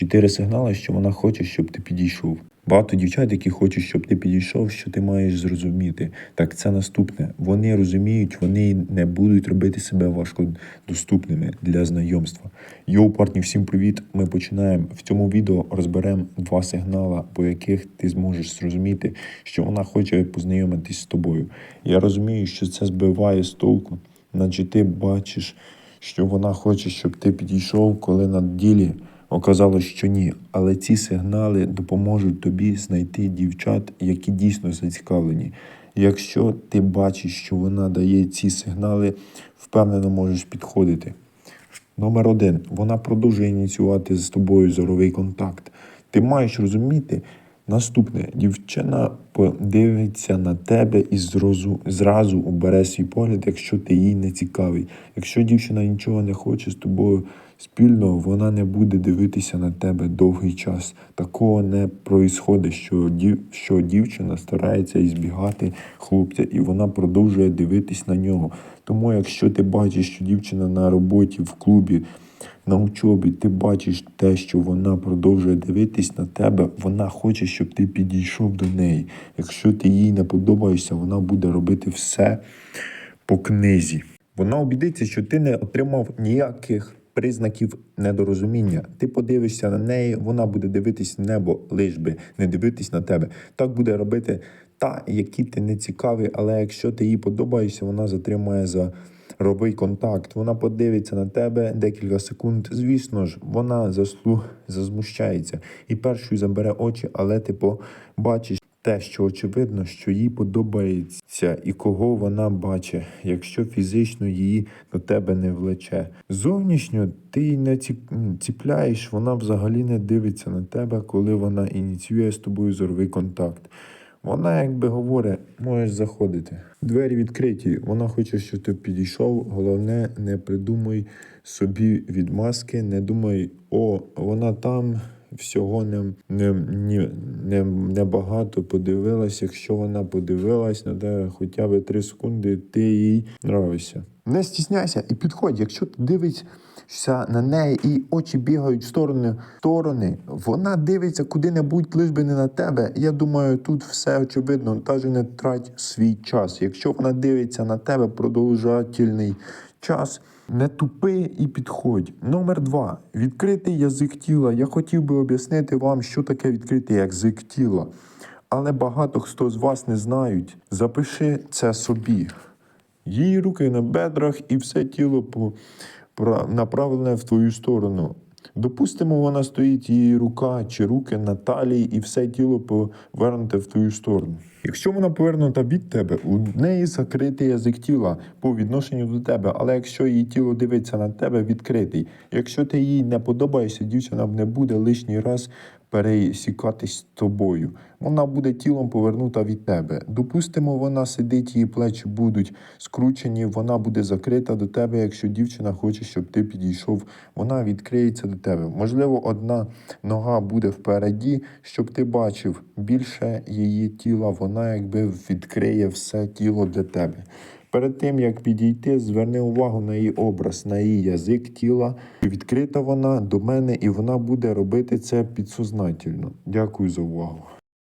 Чотири сигнали, що вона хоче, щоб ти підійшов. Багато дівчат, які хочуть, щоб ти підійшов, що ти маєш зрозуміти. Так це наступне. Вони розуміють, вони не будуть робити себе важкодоступними для знайомства. Йоу, парні, всім привіт! Ми починаємо в цьому відео розберемо два сигнали, по яких ти зможеш зрозуміти, що вона хоче познайомитись з тобою. Я розумію, що це збиває з толку, наче ти бачиш, що вона хоче, щоб ти підійшов, коли на ділі оказалось, що ні. Але ці сигнали допоможуть тобі знайти дівчат, які дійсно зацікавлені. Якщо ти бачиш, що вона дає ці сигнали, впевнено можеш підходити. Номер один. Вона продовжує ініціювати з тобою зоровий контакт. Ти маєш розуміти наступне: дівчина подивиться на тебе і зразу, зразу убере свій погляд, якщо ти їй не цікавий. Якщо дівчина нічого не хоче з тобою спільно, вона не буде дивитися на тебе довгий час. Такого не проїсходить, що, дів, що дівчина старається ізбігати хлопця, і вона продовжує дивитись на нього. Тому, якщо ти бачиш, що дівчина на роботі в клубі на учобі, ти бачиш те, що вона продовжує дивитись на тебе, вона хоче, щоб ти підійшов до неї. Якщо ти їй не подобаєшся, вона буде робити все по книзі. Вона обідиться, що ти не отримав ніяких признаків недорозуміння. Ти подивишся на неї, вона буде дивитись в небо, лиш би не дивитись на тебе. Так буде робити та, які ти не цікавий, але якщо ти їй подобаєшся, вона затримує за робий контакт. Вона подивиться на тебе декілька секунд. Звісно ж, вона заслу... зазмущається і першою забере очі, але ти побачиш те, що очевидно, що їй подобається і кого вона бачить, якщо фізично її до тебе не влече. Зовнішньо ти не ціпляєш, вона взагалі не дивиться на тебе, коли вона ініціює з тобою зоровий контакт. Вона якби говорить, можеш заходити. Двері відкриті. Вона хоче, щоб ти підійшов. Головне, не придумай собі відмазки, не думай, о, вона там. Всього не, не, не, не багато подивилась. Якщо вона подивилась на тебе хоча б 3 секунди, ти їй нравишся. Не стісняйся і підходь. Якщо ти дивишся на неї і очі бігають в сторони, сторони, вона дивиться куди-небудь, лиш би не на тебе. Я думаю, тут все очевидно, навіть не трать свій час. Якщо вона дивиться на тебе продовжательний час, не тупи і підходь. Номер два. Відкритий язик тіла. Я хотів би об'яснити вам, що таке відкритий язик тіла. Але багато хто з вас не знають. Запиши це собі. Її руки на бедрах і все тіло направлене в твою сторону. Допустимо, вона стоїть її рука чи руки на талії, і все тіло повернуте в твою сторону. Якщо вона повернута від тебе, у неї закритий язик тіла по відношенню до тебе, але якщо її тіло дивиться на тебе, відкритий. Якщо ти їй не подобаєшся, дівчина не буде лишній раз пересікатись з тобою. Вона буде тілом повернута від тебе. Допустимо, вона сидить, її плечі будуть скручені, вона буде закрита до тебе. Якщо дівчина хоче, щоб ти підійшов, вона відкриється до тебе. Можливо, одна нога буде впереді, щоб ти бачив більше її тіла, вона якби відкриє все тіло для тебе. Перед тим як підійти, зверни увагу на її образ, на її язик тіла. Відкрита вона до мене, і вона буде робити це підсознательно. Дякую за увагу.